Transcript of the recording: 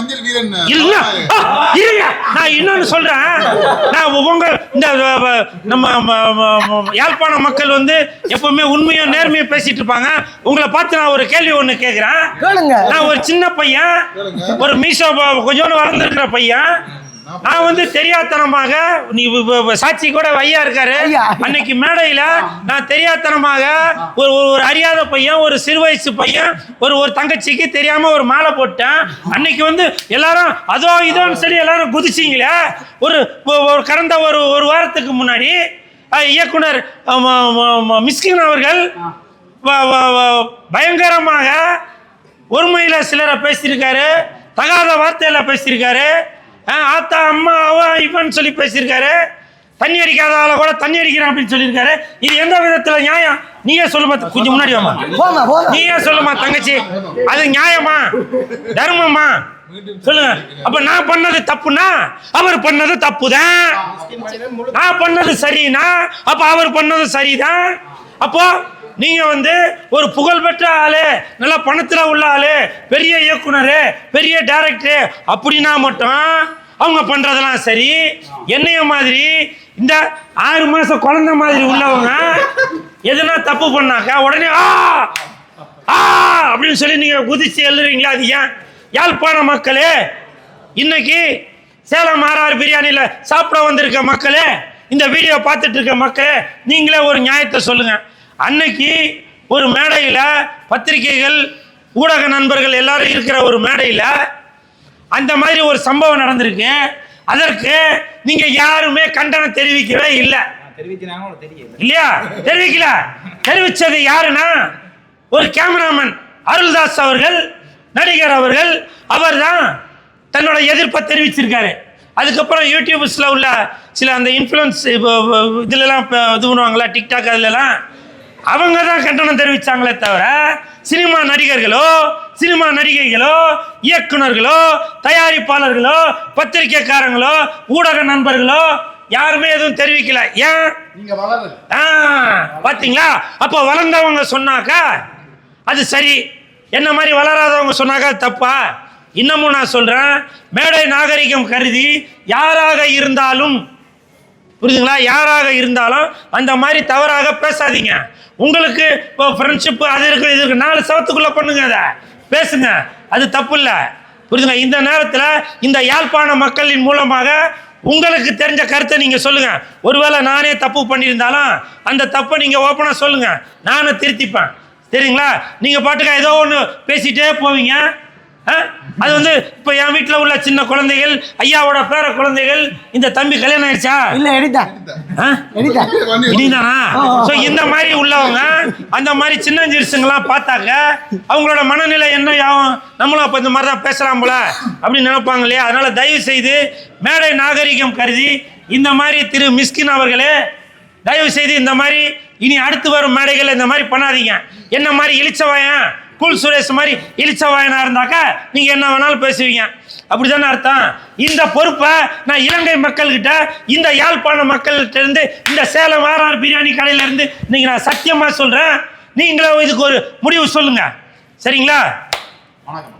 மஞ்சள் வீரன் இல்ல. இருங்க நான் இன்னொன்னு சொல்றேன். நான் உங்க இந்த நம்ம யாழ்ப்பாண மக்கள் வந்து எப்பவுமே உண்மையும் நேர்மையும் பேசிட்டு இருப்பாங்க. உங்களை பார்த்து நான் ஒரு கேள்வி ஒண்ணு கேக்குறேன். கேளுங்க. நான் ஒரு சின்ன பையன். ஒரு மீசோ ப- கொஞ்சோண்டு வளர்ந்துருக்கிற பையன். நான் வந்து தெரியாத்தனமாக நீ சாட்சி கூட வையா இருக்காரு. அன்னைக்கு மேடையில நான் தெரியாத்தனமாக ஒரு ஒரு ஒரு அறியாத பையன் ஒரு சிறு வயசு பையன் ஒரு ஒரு தங்கச்சிக்கு தெரியாம ஒரு மாலை போட்டேன். அன்னைக்கு வந்து எல்லாரும் அதோ இதோன்னு சொல்லி எல்லாரும் குதிச்சிங்களே. ஒரு ஒரு கடந்த ஒரு ஒரு வாரத்துக்கு முன்னாடி இயக்குனர் மிஸ்கின் அவர்கள் வ- வ- வ- பயங்கரமாக ஒருமையில சிலரை பேசியிருக்காரு தகாத வார்த்தையில பேசியிருக்காரு. ஆத்தா அம்மா அவ இவன் சொல்லி பேசியிருக்காரு. தண்ணி அடிக்காத ஆளை கூட தண்ணி அடிக்கிறேன் அப்படின்னு சொல்லியிருக்காரு. இது எந்த விதத்துல நியாயம்? நீயே சொல்லுமா கொஞ்சம் முன்னாடி வாமா நீயே சொல்லுமா தங்கச்சி. அது நியாயமா? தர்மமா? சொல்லுங்க. அப்ப நான் பண்ணது தப்புனா அவர் பண்ணது தப்புதான் நான் பண்ணது சரினா அப்ப அவர் பண்ணது சரிதான் அப்போ நீங்க வந்து ஒரு புகழ்பெற்ற ஆளு நல்ல பணத்துல உள்ள ஆளு பெரிய இயக்குனர் பெரிய டைரக்டர் அப்படின்னா மட்டும் அவங்க பண்றதெல்லாம் சரி என்னைய மாதிரி இந்த ஆறு மாசம் குழந்தை மாதிரி உள்ளவங்க எதுனா தப்பு பண்ணாக்க உடனே ஆ ஆ அப்படின்னு சொல்லி நீங்க குதிச்சு எழுறீங்களா அது ஏன்? யாழ்ப்பாண மக்களே இன்னைக்கு சேலம் ஆர்ஆர் பிரியாணியில் சாப்பிட வந்திருக்க மக்களே இந்த வீடியோ பார்த்துட்டு இருக்க மக்களே நீங்களே ஒரு நியாயத்தை சொல்லுங்க. அன்னைக்கு ஒரு மேடையில் பத்திரிகைகள் ஊடக நண்பர்கள் எல்லாரும் இருக்கிற ஒரு மேடையில் அந்த மாதிரி ஒரு சம்பவம் நடந்திருக்கு. அதற்கு நீங்க யாருமே கண்டனம் தெரிவிக்கவே இல்லை. இல்லையா? தெரிவிக்கல. தெரிவிச்சது யாருன்னா ஒரு கேமராமேன் அருள்தாஸ் அவர்கள் நடிகர் அவர்கள். அவர்தான் தன்னோட எதிர்ப்பை தெரிவிச்சிருக்காரு. அதுக்கப்புறம் யூடியூப்ஸ்ல உள்ள சில அந்த இன்ஃப்ளூயன்ஸ் இதுலலாம் இப்போ இது பண்ணுவாங்களா டிக்டாக் அதுலலாம். அவங்க தான் கண்டனம் தெரிவிச்சாங்களே தவிர சினிமா நடிகர்களோ சினிமா நடிகைகளோ இயக்குனர்களோ தயாரிப்பாளர்களோ பத்திரிக்கைக்காரங்களோ ஊடக நண்பர்களோ யாருமே எதுவும் தெரிவிக்கல. ஏன்? பாத்தீங்களா? அப்போ வளர்ந்தவங்க சொன்னாக்கா அது சரி. என்ன மாதிரி வளராதவங்க சொன்னாக்கா தப்பா? இன்னமும் நான் சொல்றேன். மேடை நாகரிகம் கருதி யாராக இருந்தாலும் புரியுதுங்களா யாராக இருந்தாலும் அந்த மாதிரி தவறாக பேசாதீங்க. உங்களுக்கு இப்போ ஃப்ரெண்ட்ஷிப்பு அது இருக்கு இது இருக்கு. நாலு சவத்துக்குள்ளே பண்ணுங்க அதை. பேசுங்க. அது தப்பு இல்லை. புரியுதுங்க இந்த நேரத்தில் இந்த யாழ்ப்பாண மக்களின் மூலமாக உங்களுக்கு தெரிஞ்ச கருத்தை நீங்கள் சொல்லுங்கள் ஒருவேளை நானே தப்பு பண்ணியிருந்தாலும் அந்த தப்பை நீங்கள் ஓப்பனாக சொல்லுங்கள் நானும் திருத்திப்பேன். சரிங்களா? நீங்கள் பாட்டுக்கா ஏதோ ஒன்று பேசிகிட்டே போவீங்க. அது வந்து இப்போ என் வீட்டில் உள்ள சின்ன குழந்தைகள் ஐயாவோட பேர குழந்தைகள் இந்த தம்பி கல்யாணம் ஆயிடுச்சா? இல்ல எடுத்தா ஆ? எடுத்தா இனிதானா ஆ, ஆ. ஸோ இந்த மாதிரி உள்ளவங்க அந்த மாதிரி சின்னஞ்சிறுசுங்களாம் பார்த்தாக்க அவங்களோட மனநிலை என்ன ஆகும்? நம்மளும் அப்போ இந்த மாதிரி தான் பேசலாம் போல அப்படின்னு நினைப்பாங்க இல்லையா? அதனால தயவு செய்து மேடை நாகரிகம் கருதி இந்த மாதிரி திரு மிஸ்கின் அவர்களே தயவு செய்து இந்த மாதிரி இனி அடுத்து வரும் மேடைகள் இந்த மாதிரி பண்ணாதீங்க. என்ன மாதிரி இளிச்சவாயன் கூல் சுரேஷ் மாதிரி இளிச்சவாயனா இருந்தாக்கா நீங்க என்ன வேணாலும் பேசுவீங்க. அப்படிதானே அர்த்தம்? இந்த பொறுப்பை நான் இலங்கை மக்கள்கிட்ட இந்த யாழ்ப்பாண மக்கள்கிட்ட இருந்து இந்த சேலம் ஆர்ஆர் பிரியாணி கடையில இருந்து நீங்க நான் சத்தியமா சொல்றேன். நீங்களும் இதுக்கு ஒரு முடிவு சொல்லுங்க. சரிங்களா? வணக்கம்.